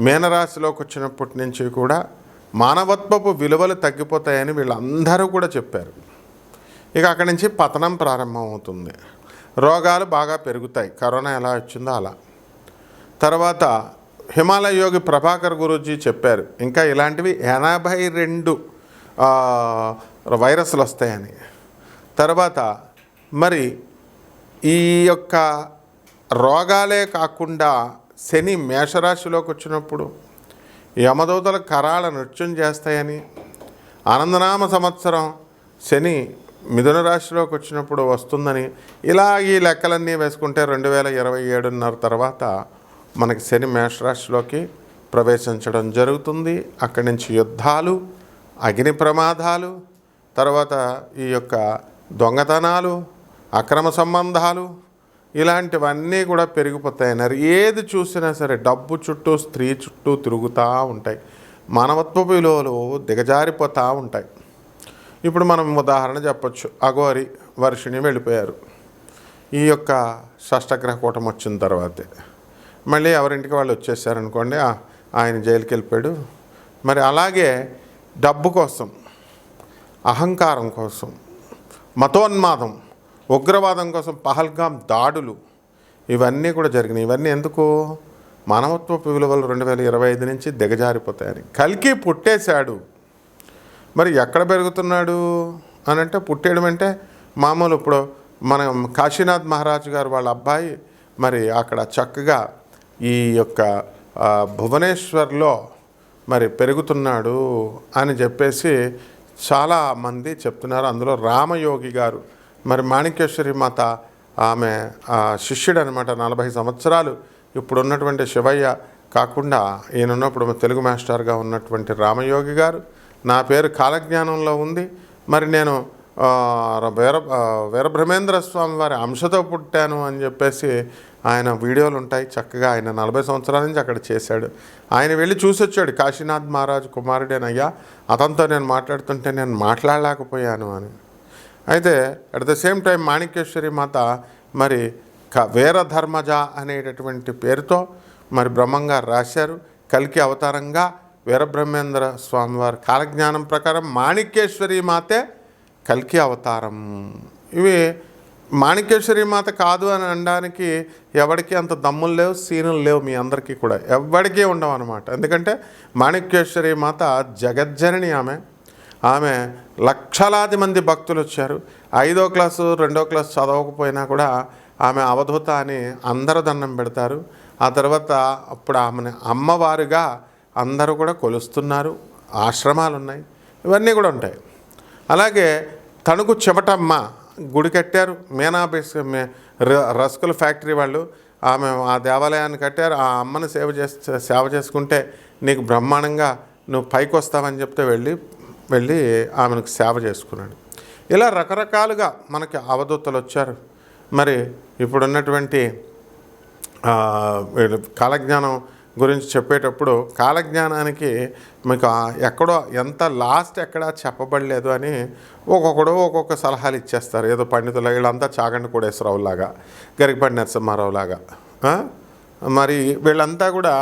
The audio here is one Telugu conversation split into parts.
మీనరాశిలోకి వచ్చినప్పటి నుంచి కూడా మానవత్వపు విలువలు తగ్గిపోతాయని వీళ్ళందరూ కూడా చెప్పారు. ఇక అక్కడి నుంచి పతనం ప్రారంభమవుతుంది. రోగాలు బాగా పెరుగుతాయి. కరోనా ఎలా వచ్చిందో అలా. తర్వాత హిమాలయ యోగి ప్రభాకర్ గురూజీ చెప్పారు ఇంకా ఇలాంటివి ఎనభై రెండు వైరస్లు వస్తాయని. తర్వాత మరి ఈ యొక్క రోగాలే కాకుండా శని మేషరాశిలోకి వచ్చినప్పుడు యమదూతల కరాల నృత్యం చేస్తాయని ఆనందనామ సంవత్సరం శని మిథున రాశిలోకి వచ్చినప్పుడు వస్తుందని ఇలా ఈ లెక్కలన్నీ వేసుకుంటే రెండు వేల ఇరవై ఏడున్నర తర్వాత మనకి శని మేషరాశిలోకి ప్రవేశించడం జరుగుతుంది. అక్కడి నుంచి యుద్ధాలు అగ్ని ప్రమాదాలు తర్వాత ఈ యొక్క దొంగతనాలు అక్రమ సంబంధాలు ఇలాంటివన్నీ కూడా పెరిగిపోతాయన్నారు ఏది చూసినా సరే డబ్బు చుట్టూ స్త్రీ చుట్టూ తిరుగుతూ ఉంటాయి. మానవత్వ విలువలు దిగజారిపోతూ ఉంటాయి. ఇప్పుడు మనం ఉదాహరణ చెప్పచ్చు. అఘోరి వర్షిణి వెళ్ళిపోయారు. ఈ యొక్క షష్టగ్రహ కూటం వచ్చిన తర్వాతే. మళ్ళీ ఎవరింటికి వాళ్ళు వచ్చేసారనుకోండి ఆయన జైలుకి వెళ్ళిపోయాడు మరి అలాగే డబ్బు కోసం అహంకారం కోసం మతోన్మాదం ఉగ్రవాదం కోసం పహల్గాం దాడులు ఇవన్నీ కూడా జరిగినాయి. ఇవన్నీ ఎందుకు? మానవత్వపు విలువలు రెండు వేల ఇరవై ఐదు నుంచి దిగజారిపోతాయని. కలికి పుట్టేశాడు. మరి ఎక్కడ పెరుగుతున్నాడు అని అంటే పుట్టేయడం అంటే మామూలు ఇప్పుడు మనం కాశీనాథ్ మహారాజు గారు వాళ్ళ అబ్బాయి మరి అక్కడ చక్కగా ఈ యొక్క భువనేశ్వర్లో మరి పెరుగుతున్నాడు అని చెప్పేసి చాలా మంది చెప్తున్నారు. అందులో రామయోగి గారు మరి మాణిక్యేశ్వరి మాత ఆమె శిష్యుడు అనమాట నలభై సంవత్సరాలు ఇప్పుడు ఉన్నటువంటి శివయ్య కాకుండా ఈయన ఉన్నప్పుడు తెలుగు మాస్టర్గా ఉన్నటువంటి రామయోగి గారు. నా పేరు కాలజ్ఞానంలో ఉంది. మరి నేను వీర వీరబ్రహ్మేంద్ర స్వామి వారి అంశతో పుట్టాను అని చెప్పేసి ఆయన వీడియోలు ఉంటాయి. చక్కగా ఆయన నలభై సంవత్సరాల నుంచి అక్కడ చేశాడు. ఆయన వెళ్ళి చూసి వచ్చాడు కాశీనాథ్ మహారాజు కుమారుడేనయ్యా. అతనితో నేను మాట్లాడుతుంటే నేను మాట్లాడలేకపోయాను అని. అయితే at the same time Manikyeshwari Mata మరి క వీరధర్మజ అనేటటువంటి పేరుతో మరి బ్రహ్మంగారు రాశారు. కల్కి అవతారంగా వీరబ్రహ్మేంద్ర స్వామివారి కాలజ్ఞానం ప్రకారం మాణిక్యేశ్వరి మాతే కల్కి అవతారం. ఇవి మాణిక్యేశ్వరి మాత కాదు అని అనడానికి ఎవరికి అంత దమ్ములు లేవు సీనులు లేవు మీ అందరికీ కూడా. ఎవరికీ ఉండవు అనమాట ఎందుకంటే మాణిక్యేశ్వరి మాత జగజ్జనని ఆమె. ఆమె లక్షలాది మంది భక్తులు వచ్చారు. ఐదో క్లాసు రెండో క్లాసు చదవకపోయినా కూడా ఆమె అవధూత అని అందరు దండం పెడతారు. ఆ తర్వాత అప్పుడు ఆమెను అమ్మవారుగా అందరూ కూడా కొలుస్తున్నారు. ఆశ్రమాలు ఉన్నాయి ఇవన్నీ కూడా ఉంటాయి. అలాగే తణుకు చెమటమ్మ గుడి కట్టారు. మీనా ర- రస్కుల ఫ్యాక్టరీ వాళ్ళు ఆమె ఆ దేవాలయాన్ని కట్టారు. ఆ అమ్మని సేవ చేస్తే సేవ చేసుకుంటే నీకు బ్రహ్మాండంగా నువ్వు పైకి వస్తావని చెప్తే వెళ్ళి వెళ్ళి ఆమెకు సేవ చేసుకున్నాడు. ఇలా రకరకాలుగా మనకి అవధూతలు వచ్చారు. మరి ఇప్పుడున్నటువంటి కాలజ్ఞానం గురించి చెప్పేటప్పుడు కాలజ్ఞానానికి మీకు ఎక్కడో ఎంత లాస్ట్ ఎక్కడా చెప్పబడలేదు అని ఒక్కొక్కడు ఒక్కొక్క సలహాలు ఇచ్చేస్తారు. ఏదో పండితులు వీళ్ళంతా చాగండి కోడేశ్వరరావులాగా గరికపడి నరసింహారావులాగా మరి వీళ్ళంతా కూడా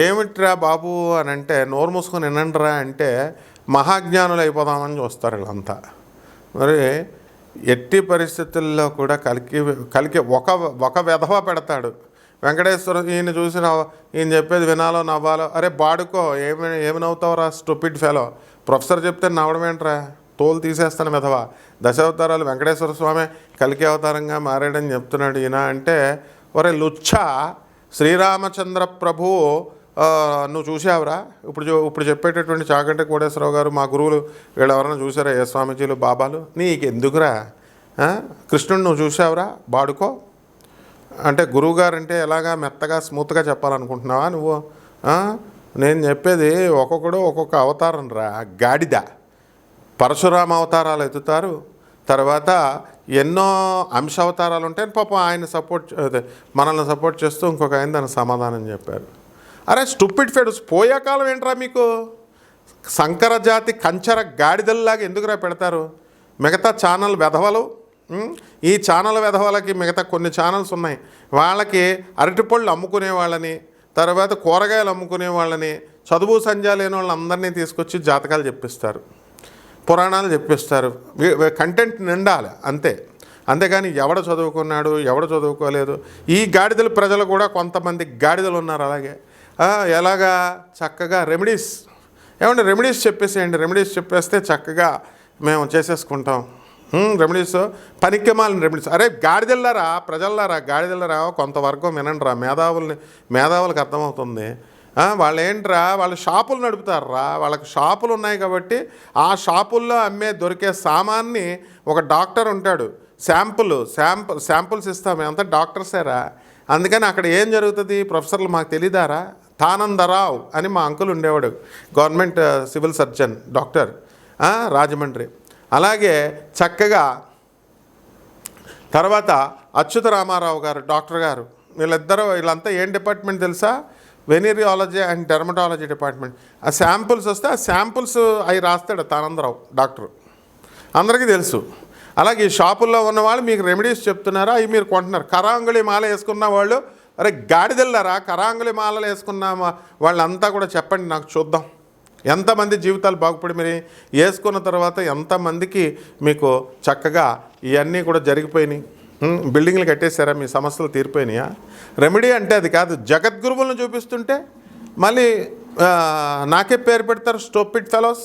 ఏమిట్రా బాబు అని అంటే నోరు మూసుకొని వినండిరా అంటే మహాజ్ఞానులు అయిపోదామని చూస్తారు వీళ్ళంతా. మరి ఎట్టి పరిస్థితుల్లో కూడా కలికి కలికి ఒక ఒక వెధవ పెడతాడు. వెంకటేశ్వర ఈయన చూసి నవ్వ ఈయన చెప్పేది వినాలో నవ్వాలో అరే బాడుకో ఏమి ఏమి నవ్వుతావురా స్టూపిడ్ ఫెలో ప్రొఫెసర్ చెప్తే నవ్వడం ఏంట్రా? తోలు తీసేస్తాను విధవ. దశావతారాలు వెంకటేశ్వర స్వామి కలికి అవతారంగా మారాడని చెప్తున్నాడు ఈయన అంటే ఒరే లుచ్చ శ్రీరామచంద్ర ప్రభువు నువ్వు చూసావురా ఇప్పుడు ఇప్పుడు చెప్పేటటువంటి చాగంట కోటేశ్వరరావు గారు మా గురువులు వీళ్ళు ఎవరైనా చూసారా ఏ స్వామీజీలు బాబాలు? నీకు ఎందుకురా కృష్ణుడు నువ్వు చూసావురా బాడుకో. అంటే గురువుగారు అంటే ఎలాగా మెత్తగా స్మూత్గా చెప్పాలనుకుంటున్నావా నువ్వు? నేను చెప్పేది ఒక్కొక్కడు ఒక్కొక్క అవతారం రా. గాడిద. పరశురామ అవతారాలు ఎత్తుతారు. తర్వాత ఎన్నో అంశ అవతారాలు ఉంటాయి పాపం ఆయన సపోర్ట్ మనల్ని సపోర్ట్ చేస్తూ ఇంకొక ఆయన దానికి సమాధానం చెప్పారు. అరే స్టూపిడ్ ఫెడ్స్ పోయే కాలం ఏంట్రా మీకు? సంకరజాతి కంచర గాడిదల్లాగా ఎందుకురా పెడతారు? మిగతా ఛానల్ వెధవలు ఈ ఛానల్ వెధవలకి మిగతా కొన్ని ఛానల్స్ ఉన్నాయి. వాళ్ళకి అరటిపళ్ళు అమ్ముకునే వాళ్ళని తర్వాత కూరగాయలు అమ్ముకునే వాళ్ళని చదువు సంధ్య లేని వాళ్ళందరినీ తీసుకొచ్చి జాతకాలు చెప్పిస్తారు. పురాణాలు చెప్పిస్తారు. కంటెంట్ నిండాలి అంతే. అంతేగాని ఎవడ చదువుకున్నాడు ఎవడ చదువుకోలేదు? ఈ గాడిదల ప్రజలు కూడా కొంతమంది గాడిదలు ఉన్నారు అలాగే. ఎలాగా? చక్కగా రెమెడీస్. ఏమంటే రెమెడీస్ చెప్పేసేయండి. రెమెడీస్ చెప్పేస్తే చక్కగా మేము చేసేసుకుంటాం. రెమెడీస్. పనికిమాలిన రెమెడీస్. అరే గాడిదెళ్ళారా ప్రజల్లారా గాడిదెళ్ళారా కొంతవరకు వినండిరా మేధావుల్ని మేధావులకు అర్థమవుతుంది. వాళ్ళు ఏంట్రా వాళ్ళు షాపులు నడుపుతారా? వాళ్ళకి షాపులు ఉన్నాయి కాబట్టి ఆ షాపుల్లో అమ్మే దొరికే సామాన్ని ఒక డాక్టర్ ఉంటాడు. శాంపుల్ శాంపుల్ శాంపుల్స్ ఇస్తాం. మేమంతా డాక్టర్సేరా? అందుకని అక్కడ ఏం జరుగుతుంది? ప్రొఫెసర్లు మాకు తెలియదారా తానందరావు అని మా అంకుల్ ఉండేవాడు government civil surgeon doctor Rajahmundry. అలాగే చక్కగా తర్వాత అచ్యుత రామారావు గారు డాక్టర్ గారు వీళ్ళిద్దరూ వీళ్ళంతా ఏం డిపార్ట్మెంట్ తెలుసా? Venereology and dermatology department. ఆ శాంపుల్స్ వస్తే ఆ శాంపుల్స్ అవి రాస్తాడు తానందరావు డాక్టర్. అందరికీ తెలుసు. అలాగే ఈ షాపుల్లో ఉన్న వాళ్ళు మీకు రెమెడీస్ చెప్తున్నారా? అవి మీరు కొంటున్నారు. కరాంగుళి మాల వేసుకున్న వాళ్ళు అరే గాడిదెళ్ళారా కరాంగులి మాలలు వేసుకున్నామా? వాళ్ళంతా కూడా చెప్పండి నాకు చూద్దాం. ఎంతమంది జీవితాలు బాగుపడి మీరు? వేసుకున్న తర్వాత ఎంతమందికి మీకు చక్కగా ఇవన్నీ కూడా జరిగిపోయినాయి? బిల్డింగ్లు కట్టేశారా? మీ సమస్యలు తీరిపోయినాయా? రెమెడీ అంటే అది కాదు. జగద్గురువులను చూపిస్తుంటే మళ్ళీ నాకే పేరు పెడతారు స్టోపిడ్ ఫెలోస్.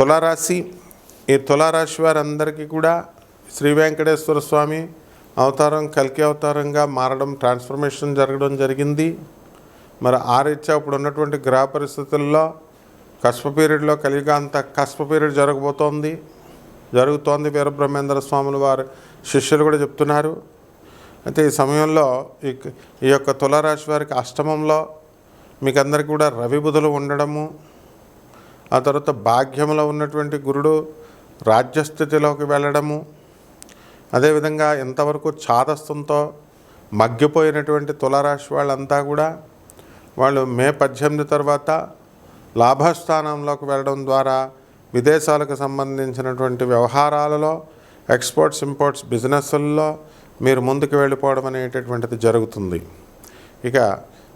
తులారాశి. ఈ తులారాశి వారందరికీ కూడా శ్రీ వెంకటేశ్వర స్వామి అవతారం కల్కి అవతారంగా మారడం ట్రాన్స్ఫర్మేషన్ జరగడం జరిగింది. మరి ఆ ఇప్పుడు ఉన్నటువంటి గ్రహ పరిస్థితుల్లో కష్ప పీరియడ్లో అంత కశప పీరియడ్ జరగబోతోంది. జరుగుతోంది వీరబ్రహ్మేంద్ర స్వాముల వారు శిష్యులు కూడా చెప్తున్నారు. అయితే ఈ సమయంలో ఈ ఈ యొక్క తులారాశి వారికి అష్టమంలో మీకు అందరికీ కూడా రవి బుధులు ఉండడము ఆ తర్వాత భాగ్యంలో ఉన్నటువంటి గురుడు రాజ్యస్థితిలోకి వెళ్ళడము. అదేవిధంగా ఎంతవరకు చాదస్తంతో మగ్గిపోయినటువంటి తులారాశి వాళ్ళంతా కూడా వాళ్ళు మే పద్దెనిమిది తర్వాత లాభస్థానంలోకి వెళ్ళడం ద్వారా విదేశాలకు సంబంధించినటువంటి వ్యవహారాలలో ఎక్స్పోర్ట్స్ ఇంపోర్ట్స్ బిజినెస్ల్లో మీరు ముందుకు వెళ్ళిపోవడం అనేటటువంటిది జరుగుతుంది. ఇక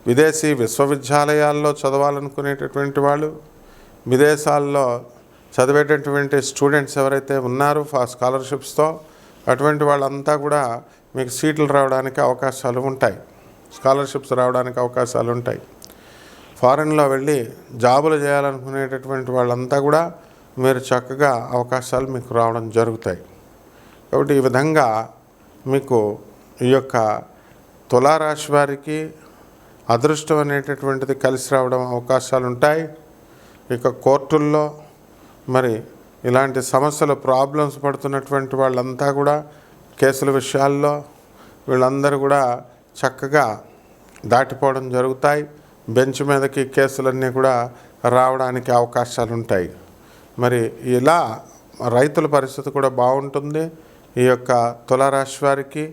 విదేశీ విశ్వవిద్యాలయాల్లో చదవాలనుకునేటటువంటి వాళ్ళు విదేశాల్లో చదివేటటువంటి స్టూడెంట్స్ ఎవరైతే ఉన్నారో ఫా స్కాలర్షిప్స్తో అటువంటి వాళ్ళంతా కూడా మీకు సీట్లు రావడానికి అవకాశాలు ఉంటాయి. స్కాలర్షిప్స్ రావడానికి అవకాశాలు ఉంటాయి. ఫారెన్లో వెళ్ళి జాబులు చేయాలనుకునేటటువంటి వాళ్ళంతా కూడా మీరు చక్కగా అవకాశాలు మీకు రావడం జరుగుతాయి. కాబట్టి ఈ విధంగా మీకు ఈ యొక్క తులారాశి వారికి అదృష్టం అనేటటువంటిది కలిసి రావడం అవకాశాలు ఉంటాయి. ఇక కోర్టుల్లో మరి ఇలాంటి సమస్యలు ప్రాబ్లమ్స్ పడుతున్నటువంటి వాళ్ళంతా కూడా కేసుల విషయాల్లో వీళ్ళందరూ కూడా చక్కగా దాటిపోవడం జరుగుతాయి. బెంచ్ మీదకి కేసులన్నీ కూడా రావడానికి అవకాశాలు ఉంటాయి మరి ఇలా రైతుల పరిస్థితి కూడా బాగుంటుంది. ఈ యొక్క తులారాశి వారికి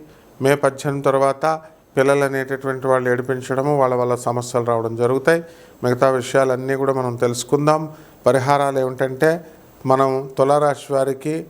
మే పద్దెనిమిది తర్వాత పిల్లలు అనేటటువంటి వాళ్ళు ఏడిపించడము వాళ్ళ వల్ల సమస్యలు రావడం జరుగుతాయి. మిగతా విషయాలన్నీ కూడా మనం తెలుసుకుందాం. పరిహారాలు ఏమిటంటే మనం తులారాశి వారికి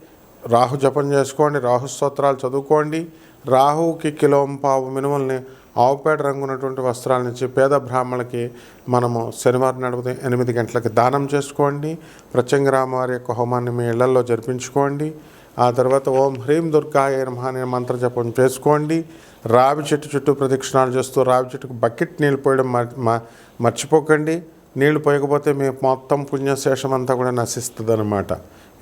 రాహు జపం చేసుకోండి రాహు స్తోత్రాలు చదువుకోండి. రాహుకి కిలోం పావు మినుముల్ని ఆవుపేట రంగున్నటువంటి వస్త్రాలను ఇచ్చి పేద బ్రాహ్మణులకి మనము శనివారం నడుపు ఎనిమిది గంటలకి దానం చేసుకోండి. ప్రత్యంగరామ వారి యొక్క హోమాన్ని మీ ఇళ్ళలో జరిపించుకోండి. ఆ తర్వాత ఓం హ్రీం దుర్గాయ నమ అనే మంత్ర జపం చేసుకోండి. రావి చెట్టు చుట్టూ ప్రదక్షిణాలు చేస్తూ రావి చెట్టుకు బకెట్ నీళ్ళు పోయడం మ- మర్చిపోకండి. నీళ్ళు పోయకపోతే మీ మొత్తం పుణ్యశేషం అంతా కూడా నశిస్తుంది అనమాట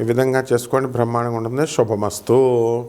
ఈ విధంగా చేసుకోండి. బ్రహ్మాండంగా ఉంటుంది. శుభమస్తు.